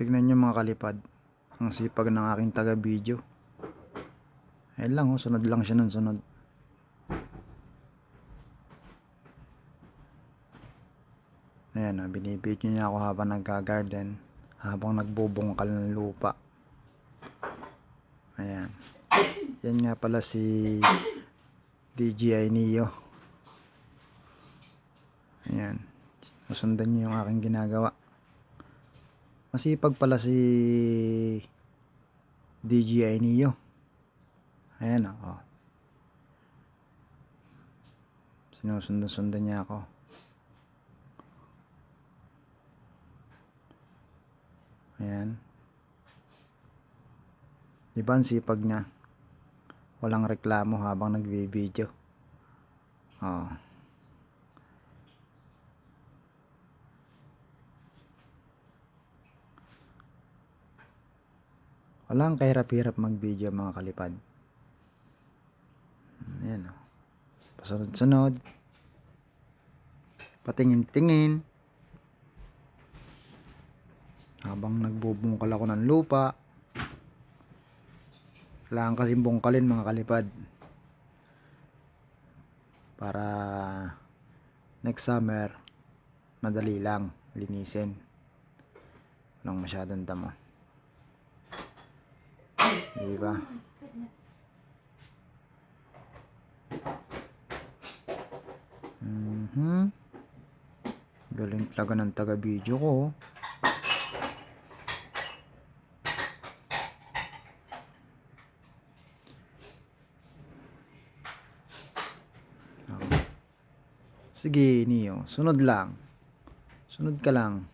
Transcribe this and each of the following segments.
Tignan nyo mga kalipad. Ang sipag ng aking taga-video. Ayan lang oh, sunod lang siya ng sunod. Ayan oh, binibidyo niya ako habang nagka-garden. Habang nagbubungkal ng lupa. Ayan. Yan nga pala si DJI Neo. Ayan. Nasundan niyo yung aking ginagawa. Masipag pala si DJI Neo. Ayan o. Oh. Sinusundan-sundan niya ako. Ayan. Di ba ang sipag niya? Walang reklamo habang nagbi-video. Oh. Walang kahirap-hirap mag-video mga kalipad. Ayan o. Pasunod-sunod. Patingin-tingin. Habang nagbubungkal ako ng lupa. Kailangan kasi bungkalin mga kalipad. Para next summer, madali lang linisin. Walang masyadong damo. Diba? Mhm. Galing talaga ng taga-video ko. Oh. Sige, Neo. Sunod lang. Sunod ka lang.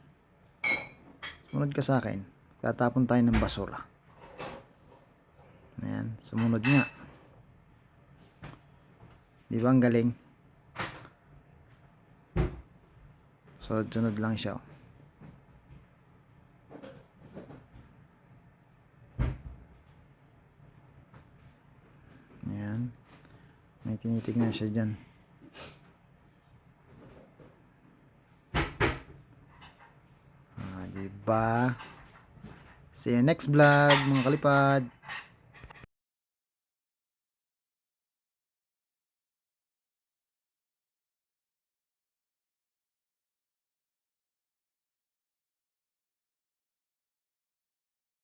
Sunod ka sa akin. Tatapon tayo ng basura. Ayan, sumunod nga. Di ba ang galing? So, sunod lang siya. oh. Ayan. May tinitignan siya dyan. Ah, diba? See you next vlog, mga kalipad.